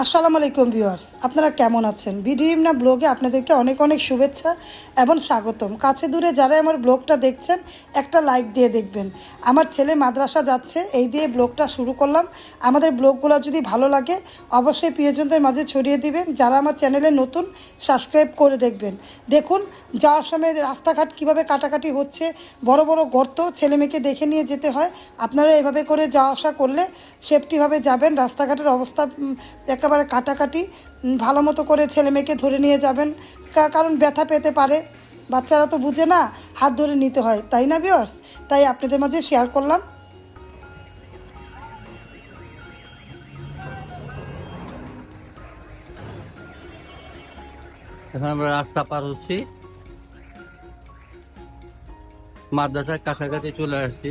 আসসালামু আলাইকুম ভিউয়ার্স, আপনারা কেমন আছেন? বিডিএমনা ব্লগে আপনাদেরকে অনেক অনেক শুভেচ্ছা এবং স্বাগতম। কাছে দূরে যারা আমার ব্লগটা দেখছেন, একটা লাইক দিয়ে দেখবেন। আমার ছেলে মাদ্রাসা যাচ্ছে, এই দিয়ে ব্লগটা শুরু করলাম। আমাদের ব্লগগুলো যদি ভালো লাগে, অবশ্যই প্রিয়জনদের মাঝে ছড়িয়ে দিবেন। যারা আমার চ্যানেলে নতুন, সাবস্ক্রাইব করে দেখবেন। দেখুন, যাওয়ার সময় রাস্তাঘাট কীভাবে কাটাকাটি হচ্ছে, বড় বড় গর্ত ছেলে মেয়েকে দেখে নিয়ে যেতে হয়। আপনারা এভাবে করে যাওয়া আসা করলে সেফটিভাবে যাবেন। রাস্তাঘাটের অবস্থা একেবারে কাটাকাটি ভালো মতো করে ছেলে মেয়েকে ধরে নিয়ে যাবেন। কারণ ব্যথা পেতে পারে। বাচ্চারা তো বুঝে না হাত ধরে নিতে হয়। তাই না বিয়ার্স তাই আপনাদের মাঝে শেয়ার করলাম। এখন আমরা রাস্তা পার হচ্ছি। মাদ্রাসার কাছাকাছি চলে আসছি।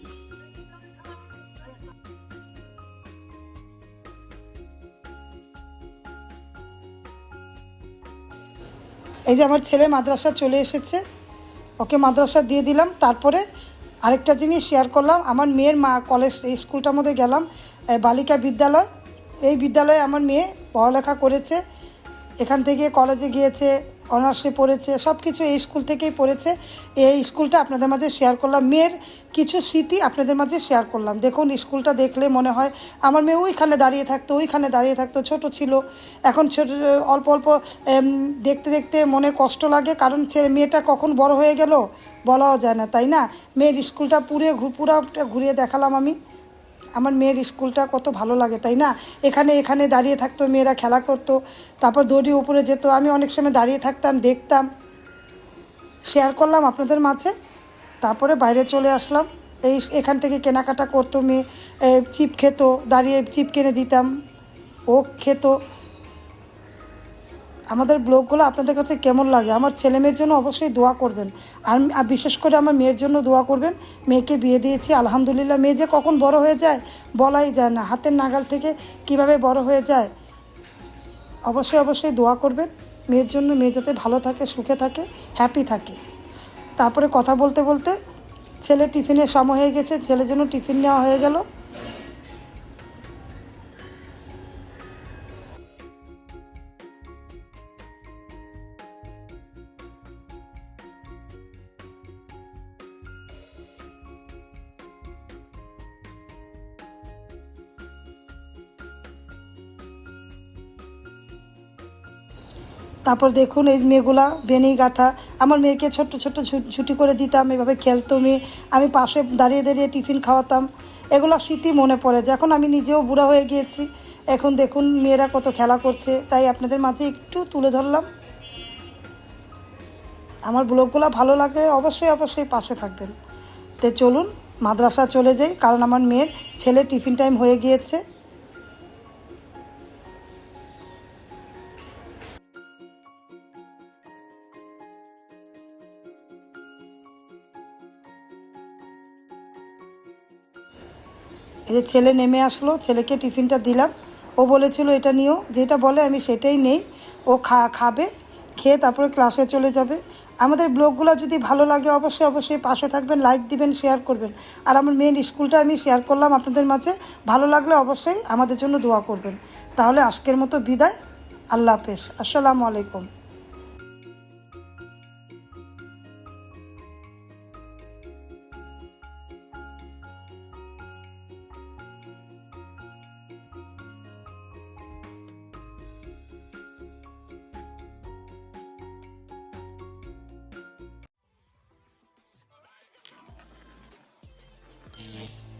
এই যে আমার ছেলে মাদ্রাসা চলে এসেছে, ওকে মাদ্রাসা দিয়ে দিলাম। তারপরে আরেকটা জিনিস শেয়ার করলাম, আমার মেয়ের মা কলেজ এই স্কুলটার মধ্যে গেলাম বালিকা বিদ্যালয়। এই বিদ্যালয়ে আমার মেয়ে পড়ালেখা করেছে, এখান থেকে কলেজে গিয়েছে অনার্সে পড়েছে সব কিছু এই স্কুল থেকেই পড়েছে। এই স্কুলটা আপনাদের মাঝে শেয়ার করলাম। মেয়ের কিছু স্মৃতি আপনাদের মাঝে শেয়ার করলাম। দেখুন, স্কুলটা দেখলে মনে হয় আমার মেয়ে ওইখানে দাঁড়িয়ে থাকতো, ওইখানে দাঁড়িয়ে থাকতো, ছোট ছিল। এখন ছোট, অল্প অল্প দেখতে দেখতে মনে কষ্ট লাগে কারণ ছেলে মেয়েটা কখন বড় হয়ে গেল বলাও যায় না, তাই না? মেয়ের স্কুলটা পুরে পুরাটা ঘুরিয়ে দেখালাম আমি। আমার মেয়ের স্কুলটা কত ভালো লাগে, তাই না? এখানে এখানে দাঁড়িয়ে থাকতো, মেয়েরা খেলা করতো, তারপর দড়ি উপরে যেত, আমি অনেক সময় দাঁড়িয়ে থাকতাম, দেখতাম। শেয়ার করলাম আপনাদের মাঝে, তারপরে বাইরে চলে আসলাম। এই এখান থেকে কেনাকাটা করতো মেয়ে চিপ খেত, দাঁড়িয়ে চিপ কিনে দিতাম, ও খেত। আমাদের ব্লগগুলো আপনাদের কাছে কেমন লাগে? আমার ছেলে মেয়ের জন্য অবশ্যই দোয়া করবেন। আর আর বিশেষ করে আমার মেয়ের জন্য দোয়া করবেন। মেয়েকে বিয়ে দিয়েছি, আলহামদুলিল্লাহ। মেয়ে যে কখন বড় হয়ে যায় বলাই যায় না। হাতের নাগাল থেকে কীভাবে বড় হয়ে যায় অবশ্যই অবশ্যই দোয়া করবেন। মেয়ের জন্য মেয়ে যাতে ভালো থাকে, সুখে থাকে হ্যাপি থাকে। তারপরে কথা বলতে বলতে ছেলে টিফিনের সময় হয়ে গেছে। ছেলের জন্য টিফিন নেওয়া হয়ে গেল। তারপর দেখুন এই মেয়েগুলা বেনি গাথা, আমার মেয়েকে ছোট্ট ছোট্ট ছুটি করে দিতাম, এভাবে খেলতো মেয়ে। আমি পাশে দাঁড়িয়ে দাঁড়িয়ে টিফিন খাওয়াতাম। এগুলো স্মৃতি মনে পড়ে যে এখন আমি নিজেও বুড়া হয়ে গিয়েছি। এখন দেখুন মেয়েরা কত খেলা করছে। তাই আপনাদের মাঝে একটু তুলে ধরলাম। আমার ব্লগগুলো ভালো লাগে অবশ্যই অবশ্যই পাশে থাকবেন। তে চলুন, মাদ্রাসা চলে যাই, কারণ আমার মেয়ের ছেলে টিফিন টাইম হয়ে গিয়েছে। এই যে ছেলে নেমে আসলো, ছেলেকে টিফিনটা দিলাম। ও বলেছিল, এটা নিও। যেটা বলে, আমি সেটাই নেই। ও খা, খাবে, খেয়ে তারপরে ক্লাসে চলে যাবে। আমাদের ব্লগগুলো যদি ভালো লাগে, অবশ্যই অবশ্যই পাশে থাকবেন লাইক দিবেন শেয়ার করবেন। আর আমার মেন স্কুলটা আমি শেয়ার করলাম আপনাদের মাঝে। ভালো লাগলে অবশ্যই আমাদের জন্য দোয়া করবেন। তাহলে আজকের মতো বিদায়। আল্লাহ হাফেজ। আসসালামু আলাইকুম। Peace.